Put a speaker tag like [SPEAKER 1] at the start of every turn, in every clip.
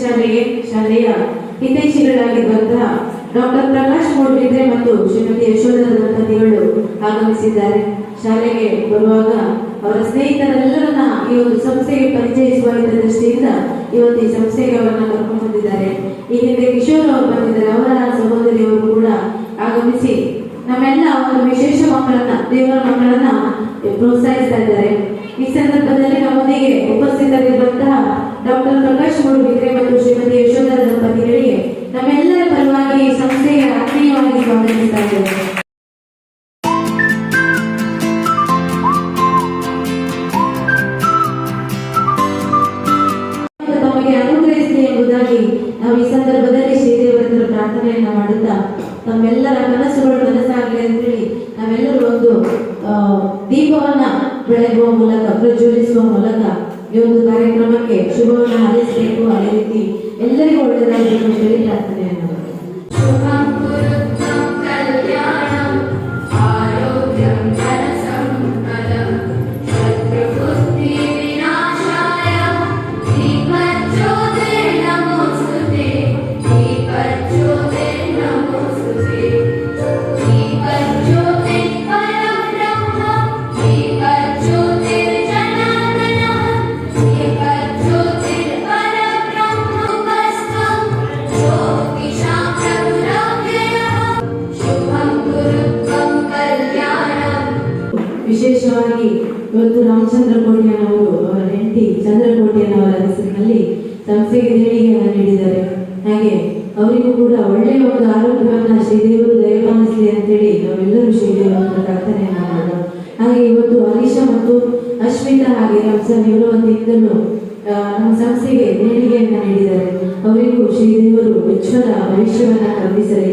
[SPEAKER 1] ಶಾಲೆಗೆ ಶಾಲೆಯ ಹಿತೈಷಿಗಳಾಗಿರುವಂತಹ ಡಾಕ್ಟರ್ ಪ್ರಕಾಶ್ ಮೂಡ್ಬಿದ್ರೆ ಮತ್ತು ಶ್ರೀಮತಿ ಯಶೋಧ ದಂಪತಿಗಳು ಆಗಮಿಸಿದ್ದಾರೆ. ಶಾಲೆಗೆ ಬರುವಾಗ ಅವರ ಸ್ನೇಹಿತರೆಲ್ಲರನ್ನ ಈ ಒಂದು ಸಂಸ್ಥೆಗೆ ಪರಿಚಯಿಸುವ ದೃಷ್ಟಿಯಿಂದ ಇವತ್ತು ಈ ಸಂಸ್ಥೆಗೆ ಅವರನ್ನ ಕರ್ಕೊಂಡು ಬಂದಿದ್ದಾರೆ. ಈ ಹಿಂದೆ ಕಿಶೋರ್ ಅವರು ಬಂದಿದ್ದಾರೆ. ಅವರ ಒಂದು ವಿಶೇಷ ಮಕ್ಕಳನ್ನ, ದೇವರ ಮಕ್ಕಳನ್ನ ಪ್ರೋತ್ಸಾಹಿಸ್ತಾ ಇದ್ದಾರೆ. ಈ ಸಂದರ್ಭದಲ್ಲಿ ನಮ್ಮೊಂದಿಗೆ ಉಪಸ್ಥಿತರಿರುವಂತಹ ಡಾಕ್ಟರ್ ಪ್ರಕಾಶ್ ಮೂಡುಬಿದ್ರೆ ಮತ್ತು ಶ್ರೀಮತಿ ಯಶೋಧ ದಂಪತಿಗಳಿಗೆ ನಮ್ಮೆಲ್ಲರ ಪರವಾಗಿ ಈ ಸಂಸ್ಥೆಗೆ ಆತ್ಮೀಯವಾಗಿ ಸ್ವಾಗತಿಸ್ತಾ ನಾವು ಈ ಸಂದರ್ಭದಲ್ಲಿ ಶ್ರೀದೇವರ ಪ್ರಾರ್ಥನೆಯನ್ನ ಮಾಡುತ್ತಾ ತಮ್ಮೆಲ್ಲರ ಕನಸುಗಳು ನನಸಾಗಲಿ ಅಂತೇಳಿ ನಾವೆಲ್ಲರೂ ಒಂದು ದೀಪವನ್ನ ಬೆಳಗುವ ಮೂಲಕ, ಪ್ರಜ್ವಲಿಸುವ ಮೂಲಕ ಈ ಒಂದು ಕಾರ್ಯಕ್ರಮಕ್ಕೆ ಶುಭವನ್ನು ಹಾರೈಸಬೇಕು. ಅದೇ ರೀತಿ ಎಲ್ಲರಿಗೂ ಒಳ್ಳೆಯದಾಗಬೇಕು ಅಂತ ಹೇಳಿ ಪ್ರಾರ್ಥನೆಯನ್ನ ಇವತ್ತು ರಾಮಚಂದ್ರ ಕೋಟ್ಯಾನವರು ಅವರ ಹೆಂಡತಿ ಚಂದ್ರಕೋಟ್ಯಾನವರ ಹೆಸರಿನಲ್ಲಿ ಸಂಸ್ಥೆಗೆ ದೇಣಿಗೆಯನ್ನು ನೀಡಿದ್ದಾರೆ. ಹಾಗೆ ಅವರಿಗೂ ಕೂಡ ಒಳ್ಳೆಯ ಒಂದು ಆರೋಗ್ಯವನ್ನು ಶ್ರೀದೇವರು ದಯಪಾಲಿಸಲಿ ಅಂತೇಳಿ ನಾವೆಲ್ಲರೂ ಶ್ರೀದೇವರ ಪ್ರಾರ್ಥನೆಯನ್ನು ಮಾಡೋಣ ಹಾಗೆ ಇವತ್ತು ಅಲೀಶಾ ಮತ್ತು ಅಶ್ಮಿತಾ ಹಾಗೆ ರಂಸನ್ ಇವರು ವತಿಯಿಂದಲೂ ನಮ್ಮ ಸಂಸ್ಥೆಗೆ ದೇಣಿಗೆಯನ್ನು ನೀಡಿದ್ದಾರೆ. ಅವರಿಗೂ ಶ್ರೀದೇವರು ಉಜ್ವಲ ಭವಿಷ್ಯವನ್ನು ಕಲ್ಪಿಸಲಿ.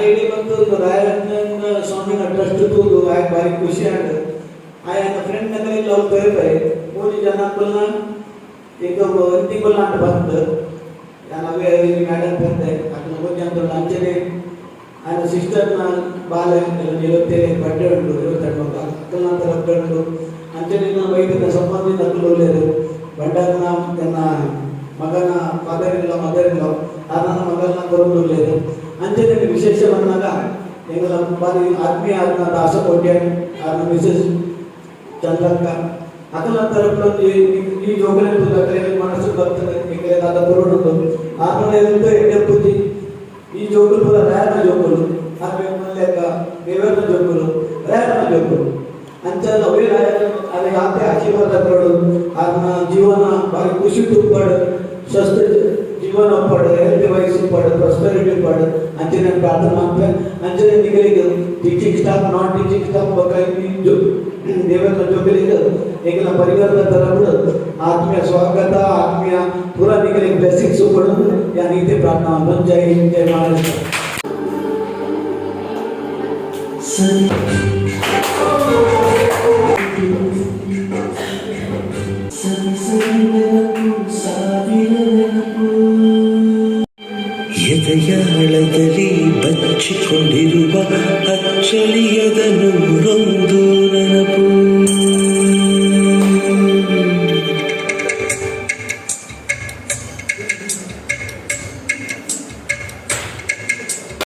[SPEAKER 2] ಹೇಳಿ ಬಂದು ರಾಯಣ್ಣ ಸ್ವಾಮಿನ ಟ್ರಸ್ಟ್ ತೂದು ಆಯ್ಕೆ ಭಾರಿ ಖುಷಿ ಆಗ ಆಯ್ ಫ್ರೆಂಡ್ ನಂಗೆ ಇಲ್ಲಿ, ಅವ್ರು ಬೇರೆ ಮೂರು ಜನ ಕುಲ್ನ ಈಗ ಅಂತಿಗೊಲ್ಲ ಅಂತ ಬಂತು ನಾವೇ ಇಲ್ಲಿ ಮೇಡಮ್ ಬಂದೆ. ಅದನ್ನ ಹೋಗಿ ಅಂತ ಅಂಚನೆ ಆಯ್ನ ಸಿಸ್ಟರ್ನ ಬಾಲ ಇರುತ್ತೇನೆ ಬಟ್ಟೆ ಉಂಟು ಇರುತ್ತೆಂಟು ಅಕ್ಕಲ ಅಂತ ಬಟ್ಟೆ ಉಂಟು ಅಂಚನಿನ ವೈದ್ಯರ ಸಂಬಂಧಿತ ಅಕ್ಕಲು ಒಳ್ಳೆಯದು. ಬಂಡಾರನ ತನ್ನ ಮಗನ ಫಾದರ್ ಇಲ್ಲ ಮದರ್ ಇಲ್ಲ ಆ ನನ್ನ ಮಗನ ತಗೊಂಡು ಒಳ್ಳೆಯದು. ಅಂಜನೇಯ ವಿಶೇಷ ಬಂದಾಗ ನಮ್ಮ மாதிரி ಆತ್ಮೀಯ ஆத்மாத ஆசைப்பட்டேன் ஆத்ம மிசஸ் ಚಂದ್ರಕ್ಕ. ಅದನ್ನ ತರಪಟ್ಟು ಈ ಯೋಗನೆ ಕರೆಯಲ್ಲಿ ಮನಸ್ಸು ಬರ್ತದೆ ಹೆಂಗೆ ಅದ ಬರೋದು ಆಮೇಲೆ ಎಡಪತಿ ಈ ಜೋಕುಲು ಪುರ ರ್ಯಾನ ಜೋಕುಲು ಆಮೇಲೆ ಲೆಕ್ಕ ದೇವರನ ಜೋಕುಲು ರ್ಯಾನ ಜೋಕುಲು ಅಂತ ಅವೇ ಅದೇ ಆತೆ ಆಶೀರ್ವಾದ ಕೊಡು ಆತ್ಮ ಜೀವನ ಭಾರಿ ಖುಷಿ ತುಂಬಾಡು ಸ್ವಸ್ಥ ಜೀವನ ಪಡು ಹೆಲ್ತ್ ವೈಸ್ ಪಡು ಪ್ರಾಸ್ಪರಿಟಿ ಪಡು ಅಂಚೆ ನಾನು ಪ್ರಾರ್ಥನೆ ಮಾಡ್ತೇನೆ ಅಂಚೆ ನಿಗಲಿಗೆ teaching staff non teaching staff ಬೇಕಾಗಿ ದೇವರ ಜೊತೆಗೆ ಈಗಿನ ಪರಿವಾರದ ತರಗಳು ಆತ್ಮೀಯ ಸ್ವಾಗತ ಆತ್ಮೀಯ ಪೂರ ನಿಗಲಿಗೆ ಬ್ಲೆಸ್ಸಿಂಗ್ಸ್ ಕೊಡೋದು ಯಾನ್ ಇದೇ ಪ್ರಾರ್ಥನಾ ಜೈ ಹಿಂದ್ ಜೈ ಮಹಾರಾಷ್ಟ್ರ
[SPEAKER 3] ಎದೆಯಾಳದಲ್ಲಿ ಬಚ್ಚಿಕೊಂಡಿರುವ ಅಚ್ಚಳಿಯದ ನೂರೊಂದು